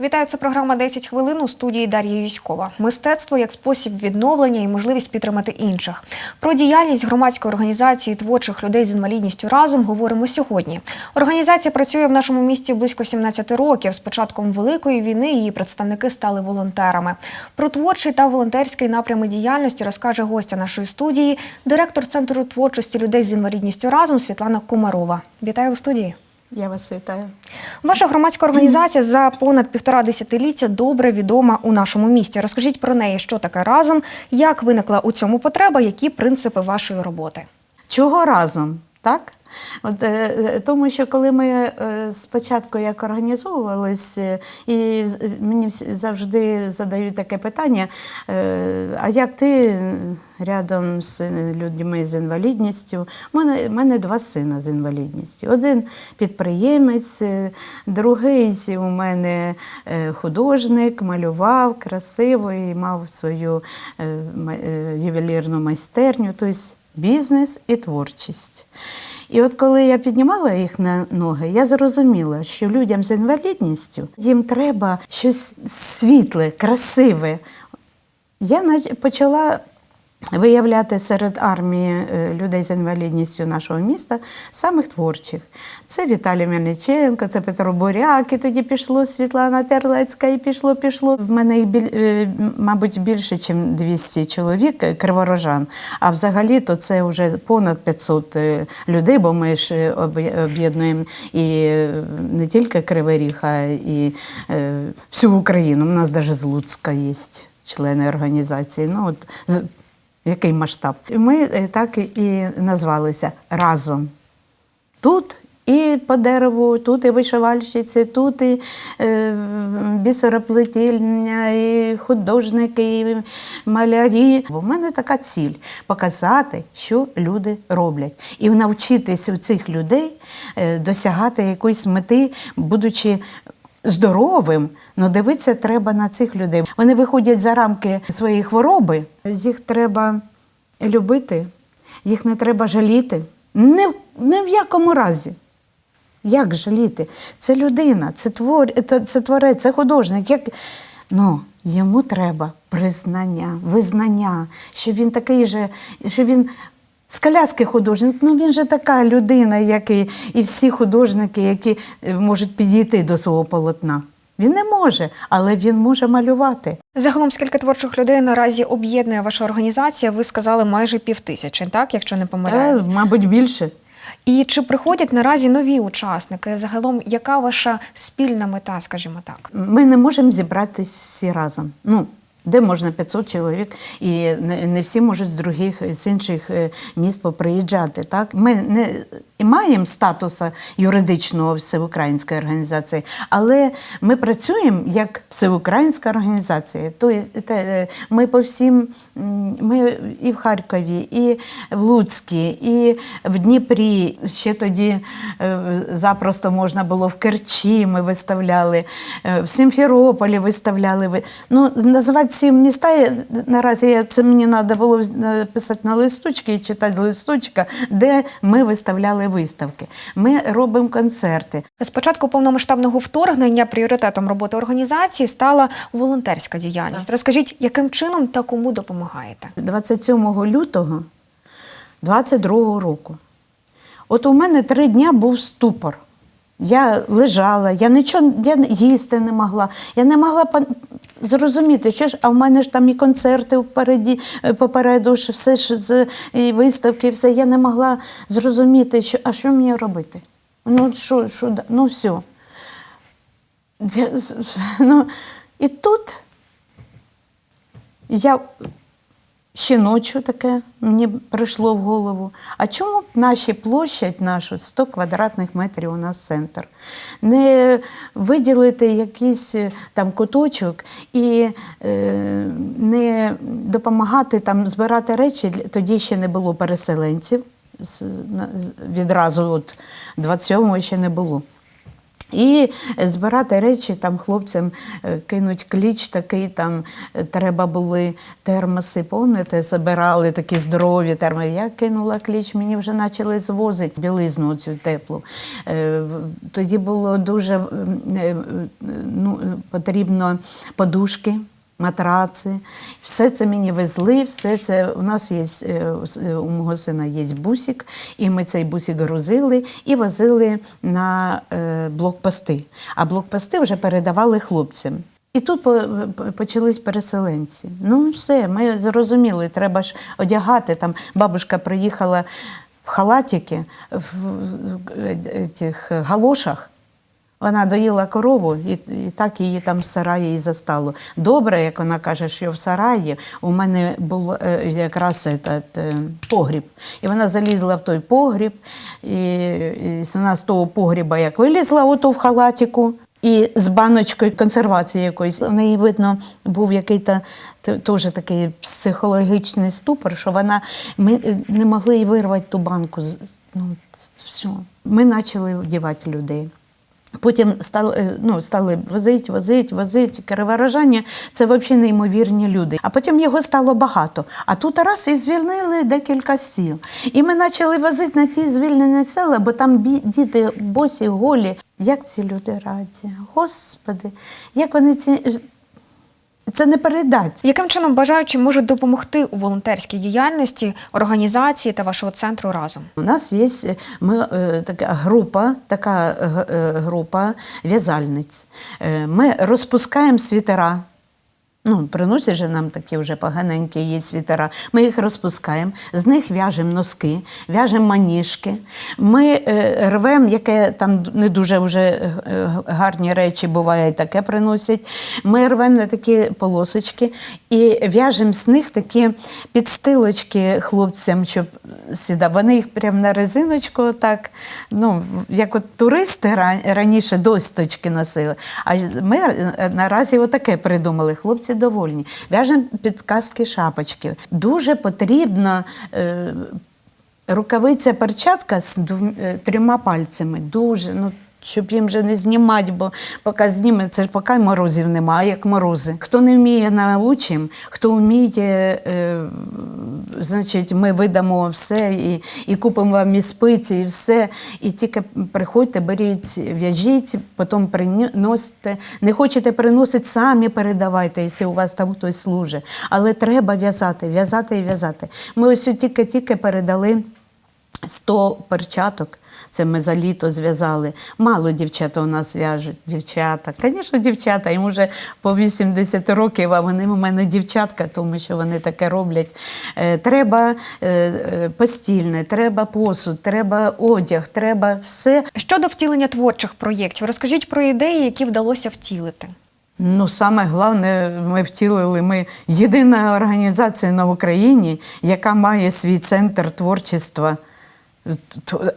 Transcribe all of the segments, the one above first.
Вітаю, це програма «10 хвилин у студії Дар'я Юськова. Мистецтво як спосіб відновлення і можливість підтримати інших. Про діяльність громадської організації творчих людей з інвалідністю разом говоримо сьогодні. Організація працює в нашому місті близько 17 років. З початком великої війни її представники стали волонтерами. Про творчий та волонтерський напрями діяльності розкаже гостя нашої студії, директор центру творчості людей з інвалідністю разом Світлана Комарова. Вітаю у студії. Я вас вітаю. Ваша громадська організація за понад півтора десятиліття добре відома у нашому місті. Розкажіть про неї, що таке разом, як виникла у цьому потреба, які принципи вашої роботи. Чого разом? Так? От, е, е, тому що коли ми е, спочатку як організовувались, і мені завжди задають таке питання: а як ти рядом з людьми з інвалідністю? У мене, мене два сина з інвалідністю. Один підприємець, другий у мене художник, малював красиво і мав свою ювелірну майстерню, тобто бізнес і творчість. І от коли я піднімала їх на ноги, я зрозуміла, що людям з інвалідністю їм треба щось світле, красиве. Я почала виявляти серед армії е, людей з інвалідністю нашого міста самих творчих. Це Віталій Мельниченко, це Петро Буряк, і тоді пішло Світлана Терлецька, і пішло, пішло. В мене їх, е, мабуть, більше, ніж 200 чоловік, е, криворожан. А взагалі то це вже понад 500 е, людей, бо ми ж об'єднуємо і не тільки Кривий Ріг, а і всю Україну. У нас навіть з Луцька є члени організації. Ну, от, який масштаб? Ми е, так і назвалися разом. Тут і по дереву, тут і вишивальщиці, тут і е, бісероплетіння, і художники, і малярі. У мене така ціль показати, що люди роблять, і навчитись у цих людей е, досягати якоїсь мети, будучи здоровим. Ну, дивитися треба на цих людей. Вони виходять за рамки своєї хвороби. Їх треба любити, їх не треба жаліти. Ні, ні в якому разі. Як жаліти? Це людина, це твор, це творець, це художник. Як... Ну, йому треба признання, визнання, що він такий же, що він з коляски художник, ну він же така людина, як і, і всі художники, які е, можуть підійти до свого полотна. Він не може, але він може малювати. Загалом, скільки творчих людей наразі об'єднує ваша організація? Ви сказали майже півтисячі, так, якщо не помиляюсь. мабуть, більше. І чи приходять наразі нові учасники? Загалом, яка ваша спільна мета, скажімо так? Ми не можемо зібратись всі разом. Ну, де можна 500 чоловік, і не, всі можуть з других з інших е, міст поприїжджати. Так ми не і маємо статуса юридичного всеукраїнської організації, але ми працюємо як всеукраїнська організація. Тобто ми по всім ми і в Харкові, і в Луцькі, і в Дніпрі. Ще тоді е, запросто можна було в Керчі. Ми виставляли, е, в Симферополі виставляли. Ну, називати ці міста наразі це мені треба було писати на листочки і читати з листочка, де ми виставляли виставки. Ми робимо концерти. З початку повномасштабного вторгнення пріоритетом роботи організації стала волонтерська діяльність. Розкажіть, яким чином та кому допомагаєте? 27 лютого 22 року. От у мене три дня був ступор. Я лежала, я нічого я їсти не могла. Я не могла зрозуміти, що ж, а в мене ж там і концерти впереді, е, попереду, ж все ж з і виставки, все. Я не могла зрозуміти, що, а що мені робити? Ну, що, що, ну все. Я, ну, і тут я ще ночі таке мені прийшло в голову. А чому б наші площадь нашу 100 квадратних метрів у нас центр? Не виділити якийсь е, там куточок і е, не допомагати там збирати речі, тоді ще не було переселенців. Відразу от 27-го ще не було. І збирати речі там хлопцям е, кинуть кліч такий, там е, треба були термоси, помните, забирали такі здорові термоси. Я кинула кліч, мені вже почали звозити білизну цю теплу. Е, Тоді було дуже ну, потрібно подушки матраци. Все це мені везли, все це у нас є е, е, у мого сина є бусик, і ми цей бусик грузили і возили на е, блокпости. А блокпости вже передавали хлопцям. І тут по- по- почались переселенці. Ну, все, ми зрозуміли, треба ж одягати. Там бабушка приїхала в халатики, в, тих галошах. Вона доїла корову, і, і так її там в сараї і застало. Добре, як вона каже, що в сараї у мене був е, якраз этот, е, погріб. І вона залізла в той погріб, і, і вона з того погріба як вилізла ото в халатіку. І з баночкою консервації якоїсь. У неї, видно, був який-то теж такий психологічний ступор, що вона ми е, не могли їй вирвати ту банку. Ну, все. Ми почали вдівати людей. Потім стали, ну, стали возить, возить, возить, Криворожання – це взагалі неймовірні люди. А потім його стало багато. А тут раз і звільнили декілька сіл. І ми почали возити на ті звільнені села, бо там діти босі, голі. Як ці люди раді? Господи, як вони ці. Це не передать. Яким чином бажаючі можуть допомогти у волонтерській діяльності організації та вашого центру разом? У нас є ми, е, така група, така е, група в'язальниць. Ми розпускаємо світера. Ну, приносять же нам такі вже поганенькі є світера. Ми їх розпускаємо, з них в'яжемо носки, в'яжемо маніжки. Ми е, рвемо, яке там не дуже вже е, гарні речі буває, таке приносять. Ми рвемо на такі полосочки і в'яжемо з них такі підстилочки хлопцям, щоб сюди. Вони їх прямо на резиночку, так, ну, як от туристи раніше досточки носили. А ми е, наразі отаке придумали. Хлопці довольні. В'яжемо підказки шапочки. Дуже потрібно. Е, Рукавиця перчатка з двома е, трьома пальцями. Дуже, ну, щоб їм вже не знімати, бо поки зніме, це ж поки морозів немає, як морози. Хто не вміє, научимо, хто вміє, е, значить, ми видамо все і, і купимо вам і спиці, і все. І тільки приходьте, беріть, в'яжіть, потім приносите. Не хочете приносити, самі передавайте, якщо у вас там хтось служить. Але треба в'язати, в'язати і в'язати. Ми ось тільки-тільки передали 100 перчаток. Це ми за літо зв'язали. Мало дівчата у нас в'яжуть. Дівчата. Звісно, дівчата. Їм вже по 80 років, а вони у мене дівчатка, тому що вони таке роблять. Е, треба е, е, постільне, треба посуд, треба одяг, треба все. Щодо втілення творчих проєктів, розкажіть про ідеї, які вдалося втілити. Ну, саме головне, ми втілили. Ми єдина організація на Україні, яка має свій центр творчества.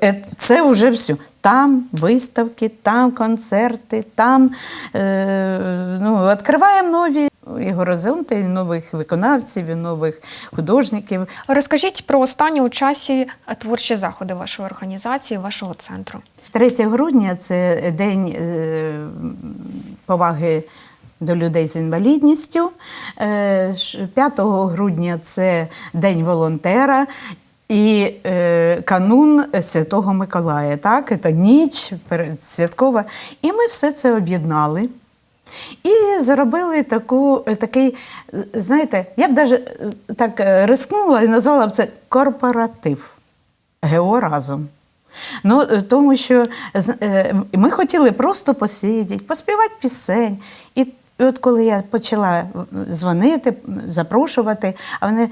Е, Це вже все. Там виставки, там концерти, там е, ну, відкриваємо нові і горизонти, і нових виконавців, і нових художників. Розкажіть про останні у часі творчі заходи вашої організації, вашого центру. 3 грудня це день е, поваги до людей з інвалідністю. Е, 5 грудня це День волонтера. І е, канун Святого Миколая, так, це ніч святкова. І ми все це об'єднали. І зробили таку, такий, е, знаєте, я б навіть так е, рискнула і назвала б це корпоратив. ГО разом. Ну, е, тому що е, ми хотіли просто посидіти, поспівати пісень. І от коли я почала е, дзвонити, запрошувати, а вони.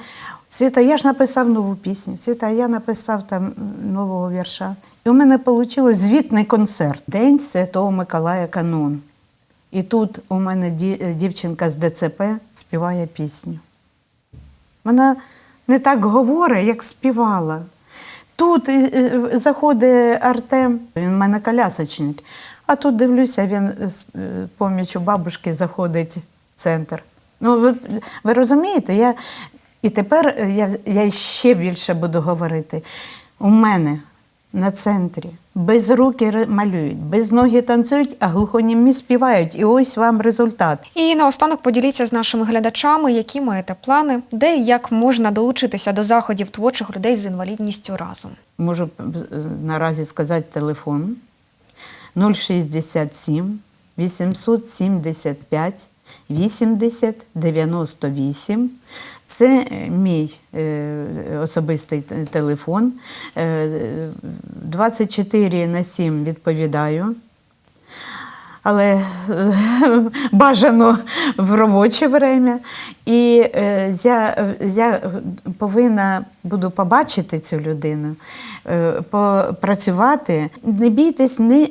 Світа, я ж написав нову пісню. Світа, я написав там нового вірша. І у мене вийшло звітний концерт День Святого Миколая Канун. І тут у мене е, дівчинка з ДЦП співає пісню. Вона не так говорить, як співала. Тут е, е, заходить Артем, він в мене колясочник. А тут дивлюся, він з помічю бабушки заходить в центр. Ну, ви, ви розумієте, я, і тепер е, я, я ще більше буду говорити. У мене на центрі. Без руки малюють, без ноги танцюють, а глухонімі співають. І ось вам результат. І наостанок поділіться з нашими глядачами, які маєте плани, де і як можна долучитися до заходів творчих людей з інвалідністю разом. Можу е, наразі сказати телефон 067 875 80 98. Це е, мій е, особистий телефон. Е, 24 на 7 відповідаю. Але е, бажано в робоче время. І е, я, я повинна буду побачити цю людину, е, попрацювати. Не бійтесь, не,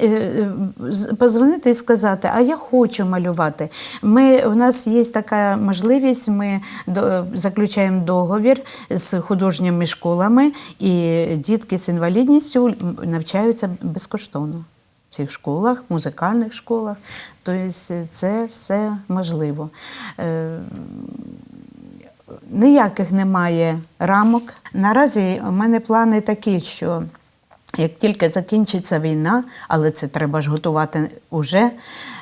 позвонити і сказати, а я хочу малювати. Ми, у нас є така можливість, ми до, заключаємо договір з художніми школами, і дітки з інвалідністю навчаються безкоштовно цих школах, музикальних школах. Тобто це все можливо. Е, Ніяких немає рамок. Наразі у мене плани такі, що як тільки закінчиться війна, але це треба ж готувати уже,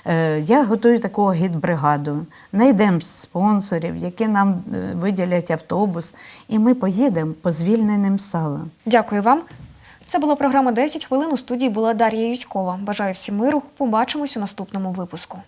е, я готую таку гід-бригаду. Найдемо спонсорів, які нам е, виділять автобус, і ми поїдемо по звільненим салам. Дякую вам. Це була програма «10 хвилин. У студії була Дар'я Юськова. Бажаю всім миру. Побачимось у наступному випуску.